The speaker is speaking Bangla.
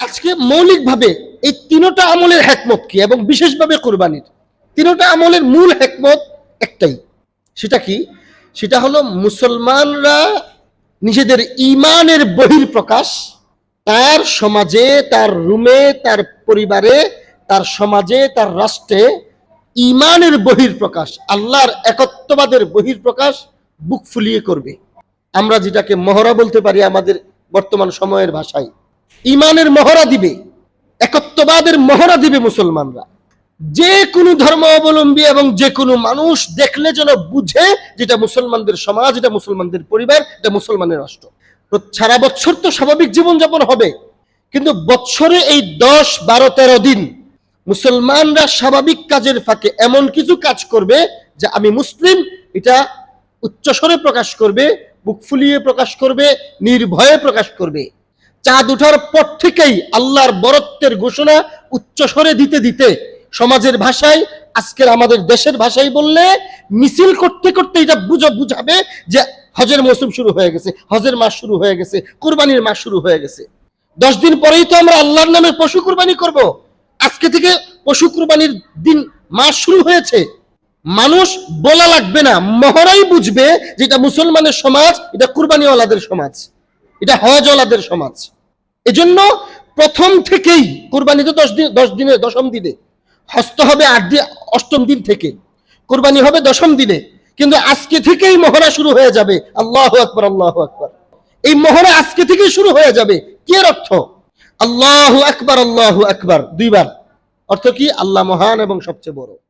আজকে মৌলিকভাবে এই তিনোটা আমলের হেকমত কি এবং বিশেষভাবে কোরবানির? তিনোটা আমলের মূল হেকমত একটাই। সেটা কি? সেটা হলো মুসলমানরা নিজেদের ইমানের বহির প্রকাশ তার সমাজে, তার রুমে, তার পরিবারে, তার সমাজে, তার রাষ্ট্রে ইমানের বহির প্রকাশ আল্লাহর একত্ববাদের বহির প্রকাশ বুক ফুলিয়ে করবে। আমরা যেটাকে মহড়া বলতে পারি আমাদের বর্তমান সময়ের ভাষায়। ইমানের মহড়া দিবে, একত্ববাদের মহড়া দিবে মুসলমানরা। যে কোনো ধর্ম অবলম্বী এবং যে কোনো মানুষ দেখলে যেন বুঝে যেটা মুসলমানদের সমাজ, এটা মুসলমানদের পরিবার, এটা মুসলমানের রাষ্ট্র। সারা বছর তো স্বাভাবিক জীবনযাপন হবে, কিন্তু বছরে এই দশ, বারো, তেরো দিন মুসলমানরা স্বাভাবিক কাজের ফাঁকে এমন কিছু কাজ করবে যে আমি মুসলিম, এটা উচ্চস্বরে প্রকাশ করবে, বুক ফুলিয়ে প্রকাশ করবে, নির্ভয়ে প্রকাশ করবে। চাঁদ ওঠার পর থেকেই আল্লাহর বরত্বের ঘোষণা উচ্চস্বরে দিতে দিতে সমাজের ভাষায়, আজকের আমাদের দেশের ভাষায় বললে মিছিল করতে করতে এটা বুঝা বুঝাবে যে হজের মৌসুম শুরু হয়ে গেছে, হজের মাস শুরু হয়ে গেছে, কুরবানির মাস শুরু হয়ে গেছে। দশ দিন পরেই তো আমরা আল্লাহর নামে পশু কুরবানি করব। আজকে থেকে পশু কুরবানির দিন মাস শুরু হয়েছে। মানুষ বলা লাগবে না মহরাই বুঝবে যে এটা মুসলমানের সমাজ, এটা কুরবানিওয়ালাদের সমাজ, এটা হজওয়ালাদের সমাজ। এজন্য প্রথম থেকেই কোরবানি তো দশ দিন দশ দিনে দশম দিনে। হস্ত হবে আট দিন অষ্টম দিন থেকে। কোরবানি হবে দশম দিনে। কিন্তু আজকে থেকেই মহড়া শুরু হয়ে যাবে। আল্লাহ আকবর আল্লাহ আকবর। এই মহড়া আজকে থেকেই শুরু হয়ে যাবে। কি এর অর্থ? আল্লাহ আকবর আল্লাহ আকবর। দুইবার। অর্থ কি? আল্লাহ মহান এবং সবচেয়ে বড়।